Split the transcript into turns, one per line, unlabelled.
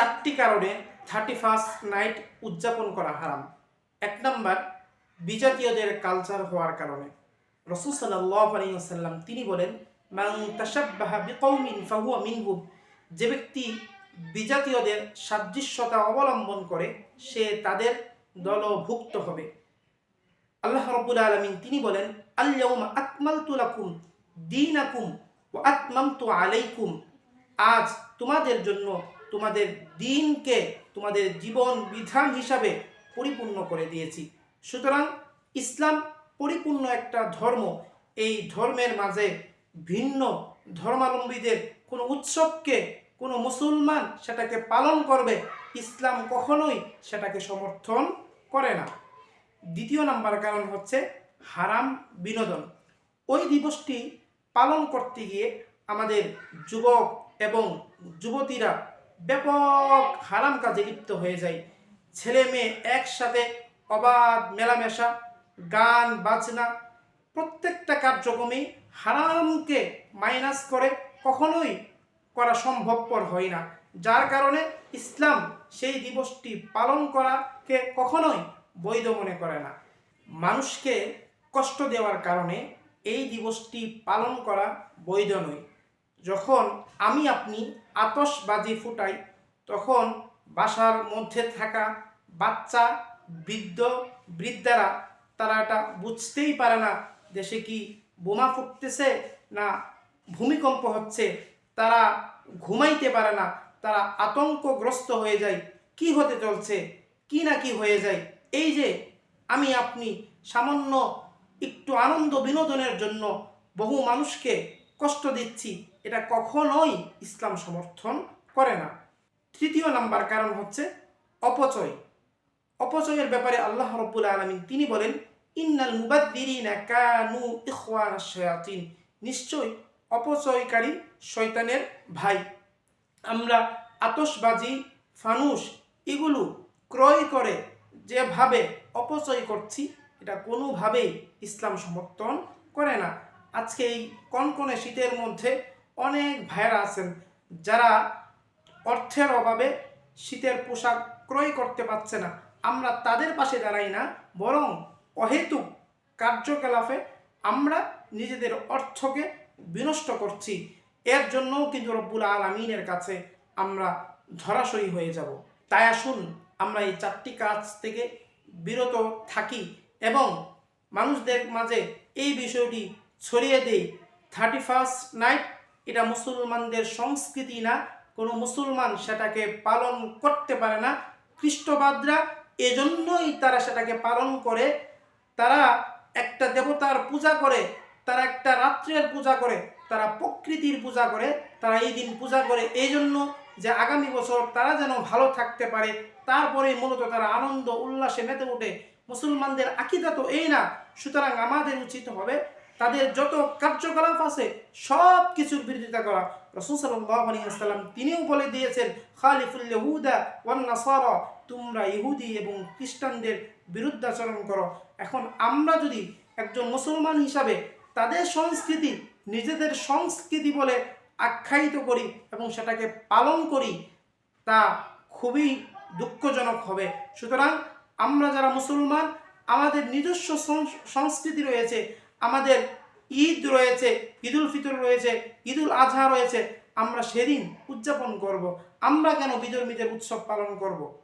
চারটি কারণে thirty first night উদযাপন করা হারাম। এক নম্বর, বিজাতীয়দের কালচার হওয়ার কারণে। রসুল আলিয়াল্লাম তিনি বলেন যে ব্যক্তি বিজাতীয়দের সাদৃশ্যতা অবলম্বন করে, সে তাদের দলভুক্ত হবে। আল্লাহ রব্বুল আলমিন তিনি বলেন আল্লাউমা লাকুম দীনাকুম ও আলাইকুম। আজ তোমাদের জন্য তোমাদের দিনকে তোমাদের জীবন বিধান হিসাবে পরিপূর্ণ করে দিয়েছি। সুতরাং ইসলাম পরিপূর্ণ একটা ধর্ম। এই ধর্মের মাঝে ভিন্ন ধর্মাবলম্বীদের কোনো উৎসবকে কোনো মুসলমান সেটাকে পালন করবে, ইসলাম কখনোই সেটাকে সমর্থন করে না। দ্বিতীয় নাম্বার কারণ হচ্ছে হারাম বিনোদন। ওই দিবসটি পালন করতে গিয়ে আমাদের যুবক এবং যুবতীরা ব্যাপক হারাম কাজে লিপ্ত হয়ে যায়। ছেলে মেয়ে একসাথে অবাধ মেলামেশা, গান, বাজনা, প্রত্যেকটা কার্যক্রমেই হারামকে মাইনাস করে কখনোই করা সম্ভবপর হয় না। যার কারণে ইসলাম সেই দিবসটি পালন করাকে কখনোই বৈধ মনে করে না। মানুষকে কষ্ট দেওয়ার কারণে এই দিবসটি পালন করা বৈধ নয়। যখন আমি আপনি আতশবাজি ফুটাই তখন বাসার মধ্যে থাকা বাচ্চা, বৃদ্ধ, বৃদ্ধারা, তারা এটা বুঝতেই পারে না, দেশে কি বোমা ফুটতেছে না ভূমিকম্প হচ্ছে। তারা ঘুমাইতে পারে না, তারা আতঙ্কগ্রস্ত হয়ে যায়। কি হতে চলছে? কি না কি হয়ে যায়? এই যে আমি আপনি সামান্য একটু আনন্দ বিনোদনের জন্য বহু মানুষকে কষ্ট দিচ্ছি। এটা কখনোই ইসলাম সমর্থন করে না। তৃতীয় নাম্বার কারণ হচ্ছে অপচয়। অপচয়ের ব্যাপারে আল্লাহ রব্বুল আলমিন তিনি বলেন, ইন্নাল মুবাদ্দিরিনা কানু ইখওয়ান শায়াতিন। নিশ্চয় অপচয়কারী শয়তানের ভাই। আমরা আতশবাজি ফানুস এগুলো ক্রয় করে যেভাবে অপচয় করছি, এটা কোনোভাবেই ইসলাম সমর্থন করে না। আজকে এই কনকনে শীতের মধ্যে অনেক ভাইয়েরা আছেন, যারা অর্থের অভাবে শীতের পোশাক ক্রয় করতে পারছে না। আমরা তাদের পাশে দাঁড়াই না, বরং অহেতুক কার্যকলাপে আমরা নিজেদের অর্থকে বিনষ্ট করছি। এর জন্যও কিন্তু রব্বুল আলমিনের কাছে আমরা ধরাশয়ী হয়ে যাব। তাই আসুন, আমরা এই চারটি কাজ থেকে বিরত থাকি এবং মানুষদের মাঝে এই বিষয়টি ছড়িয়ে দেই। থার্টি ফার্স্ট নাইট এটা মুসলমানদের সংস্কৃতি না। কোনো মুসলমান সেটাকে পালন করতে পারে না। খ্রিস্টবাদরা এজন্যই তারা সেটাকে পালন করে। তারা একটা দেবতার পূজা করে, তারা একটা রাত্রের পূজা করে, তারা প্রকৃতির পূজা করে, তারা এই দিন পূজা করে। এই জন্য যে আগামী বছর তারা যেন ভালো থাকতে পারে, তারপরে মূলত তারা আনন্দ, উল্লাসে মেতে ওঠে। মুসলমানদের আকিদা তো এই না। সুতরাং আমাদের উচিত হবে তাদের যত কার্যকলাপ আছে, সব কিছুর বিরোধিতা করা। রসুল সাল্লাহ আলিয়াল্লাম তিনিও বলে দিয়েছেন, খালিফুল ইহুদা ওয়ান নাসারা, তোমরা ইহুদি এবং খ্রিস্টানদের বিরুদ্ধাচরণ করো। এখন আমরা যদি একজন মুসলমান হিসাবে তাদের সংস্কৃতি নিজেদের সংস্কৃতি বলে আখ্যায়িত করি এবং সেটাকে পালন করি, তা খুবই দুঃখজনক হবে। সুতরাং আমরা যারা মুসলমান, আমাদের নিজস্ব সংস্কৃতি রয়েছে আমাদের ঈদ রয়েছে, ঈদুল ফিতর রয়েছে, ঈদুল আজহা রয়েছে, আমরা সেদিন উদযাপন করব। আমরা কেন বিধর্মীদের উৎসব পালন করব।